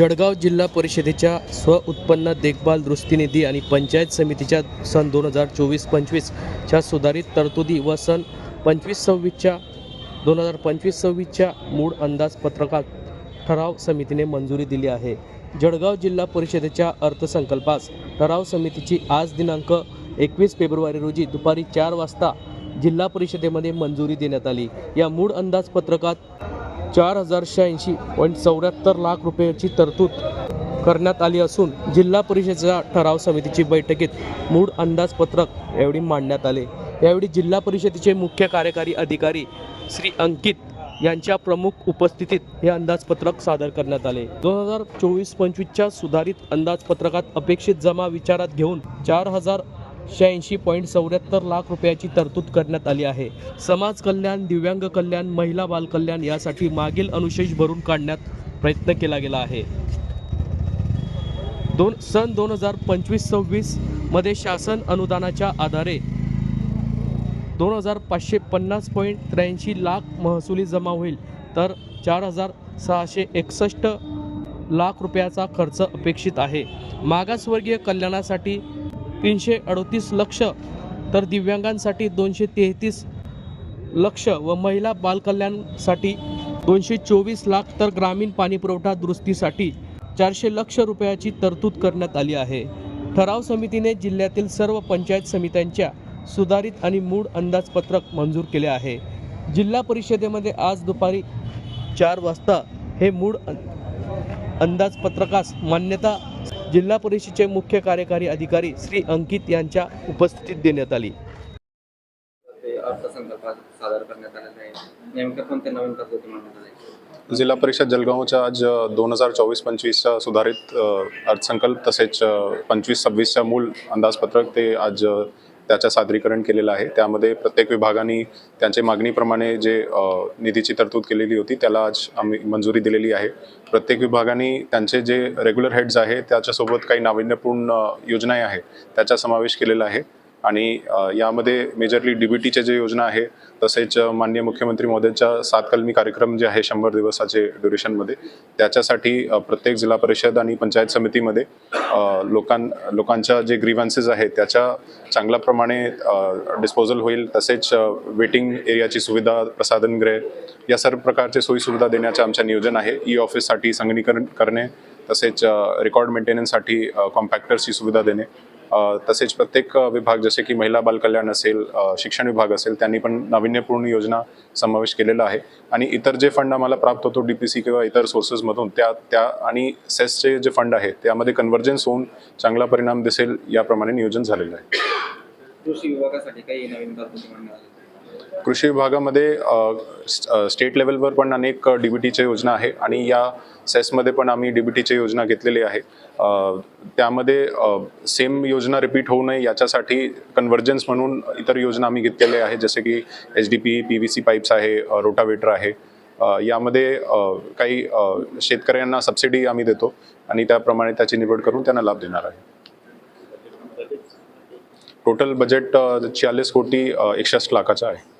जळगाव जिल्हा परिषदेच्या स्वउत्पन्न देखभाल दृष्टी निधी आणि पंचायत समितीच्या सन दोन हजार चोवीस पंचवीसच्या सुधारित तरतुदी व सन पंचवीस सव्वीसच्या दोन हजार पंचवीस सव्वीसच्या मूळ अंदाजपत्रकात ठराव समितीने मंजुरी दिली आहे. जळगाव जिल्हा परिषदेच्या अर्थसंकल्पास ठराव समितीची आज दिनांक एकवीस फेब्रुवारी रोजी दुपारी चार वाजता जिल्हा परिषदेमध्ये मंजुरी देण्यात आली. या मूळ अंदाजपत्रकात चार हजार शहाऐंशी पॉईंट चौऱ्याहत्तर लाख रुपयाची तरतूद करण्यात आली असून जिल्हा परिषदेच्या ठराव समितीची बैठकीत मूळ अंदाजपत्रक यावेळी मांडण्यात आले. यावेळी जिल्हा परिषदेचे मुख्य कार्यकारी अधिकारी श्री अंकित यांच्या प्रमुख उपस्थितीत हे अंदाजपत्रक सादर करण्यात आले. दोन हजार चोवीस पंचवीसच्या सुधारित अंदाजपत्रकात अपेक्षित जमा विचारात घेऊन चार हजार शहाऐंशी पॉईंट चौऱ्याहत्तर लाख रुपयाची तरतूद करण्यात आली आहे. समाज कल्याण दिव्यांग कल्याण महिला बालकल्याण यासाठी मागील अनुशेष भरून काढण्यात प्रयत्न केला गेला आहे. दोन सन दोन हजार पंचवीस सव्वीसमध्ये शासन अनुदानाच्या आधारे दोन हजार पाचशे पन्नास पॉईंट त्र्याऐंशी लाख महसुली जमा होईल. तर चार हजार सहाशे एकसष्ट लाख रुपयाचा खर्च अपेक्षित आहे. मागासवर्गीय कल्याणासाठी तीनशे अडतीस लक्ष तर दिव्यांगांसाठी दोनशे तेहतीस लक्ष व महिला बालकल्याणसाठी दोनशे चोवीस लाख तर ग्रामीण पाणीपुरवठा दुरुस्तीसाठी चारशे लक्ष रुपयाची तरतूद करण्यात आली आहे. ठराव समितीने जिल्ह्यातील सर्व पंचायत समित्यांच्या सुधारित आणि मूळ अंदाजपत्रक मंजूर केले आहे. जिल्हा परिषदेमध्ये आज दुपारी चार वाजता हे मूळ अंदाजपत्रकास मान्यता जिल्हा परिषदेचे मुख्य कार्यकारी अधिकारी श्री अंकित यांच्या उपस्थितीत देण्यात आली सादर करण्यात कोणत्या नवीन मांडण्यात? जिल्हा परिषद जळगावच्या आज दोन हजार चोवीस पंचवीसच्या सुधारित अर्थसंकल्प तसेच पंचवीस सव्वीसच्या मूळ अंदाजपत्रक ते आज त्याचं सादरीकरण केलेलं आहे. त्यामध्ये प्रत्येक विभागाने त्यांच्या मागणीप्रमाणे जे निधीची तरतूद केलेली होती त्याला आज आम्ही मंजुरी दिलेली आहे. प्रत्येक विभागाने त्यांचे जे रेग्युलर हेड्स आहे त्याच्यासोबत काही नाविन्यपूर्ण योजनाही योजना आहे त्याचा समावेश केलेला आहे. आणि यामध्ये मेजरली डी बी टीचे जे योजना आहे तसेच माननीय मुख्यमंत्री महोदयांच्या सात कलमी कार्यक्रम जे आहे शंभर दिवसाचे ड्युरेशनमध्ये त्याच्यासाठी प्रत्येक जिल्हा परिषद आणि पंचायत समितीमध्ये लोकां लोकांच्या जे ग्रीव्हन्सेस आहेत त्याच्या चांगल्या प्रमाणे डिस्पोजल होईल. तसेच वेटिंग एरियाची सुविधा प्रसाधनगृह या सर्व प्रकारचे सोयीसुविधा देण्याचं आमचं नियोजन आहे. ई ऑफिससाठी संगणीकरण करणे तसेच रेकॉर्ड मेंटेनन्ससाठी कॉम्पॅक्टर्सची सुविधा देणे तसेच प्रत्येक विभाग जसे की महिला बालकल्याण असेल शिक्षण विभाग असेल त्यांनी पण नाविन्यपूर्ण योजना समावेश केलेला आहे. आणि इतर जे फंड आम्हाला प्राप्त होतो डी पी सी किंवा इतर सोर्सेसमधून त्या त्या आणि सेसचे जे फंड आहे त्यामध्ये कन्व्हर्जन्स होऊन चांगला परिणाम दिसेल याप्रमाणे नियोजन झालेलं आहे. कृषी विभागासाठी काही नवीन कृषी विभागामध्ये स्टेट लेवलवर पण अनेक डी बी टीच्या योजना आहे आणि या सेसमध्ये पण आम्ही डी बी टीच्या योजना घेतलेली आहे. त्यामध्ये सेम योजना रिपीट होऊ नये याच्यासाठी कन्व्हर्जन्स म्हणून इतर योजना आम्ही घेतलेल्या आहे जसे की H D P P V C pipes आहे रोटावेटर आहे. यामध्ये काही शेतकऱ्यांना सबसिडी आम्ही देतो आणि त्याप्रमाणे त्याची निवड करून त्यांना लाभ देणार आहे. टोटल बजेट चाळीस कोटी uh, एकसष्ट लाखाचं आहे.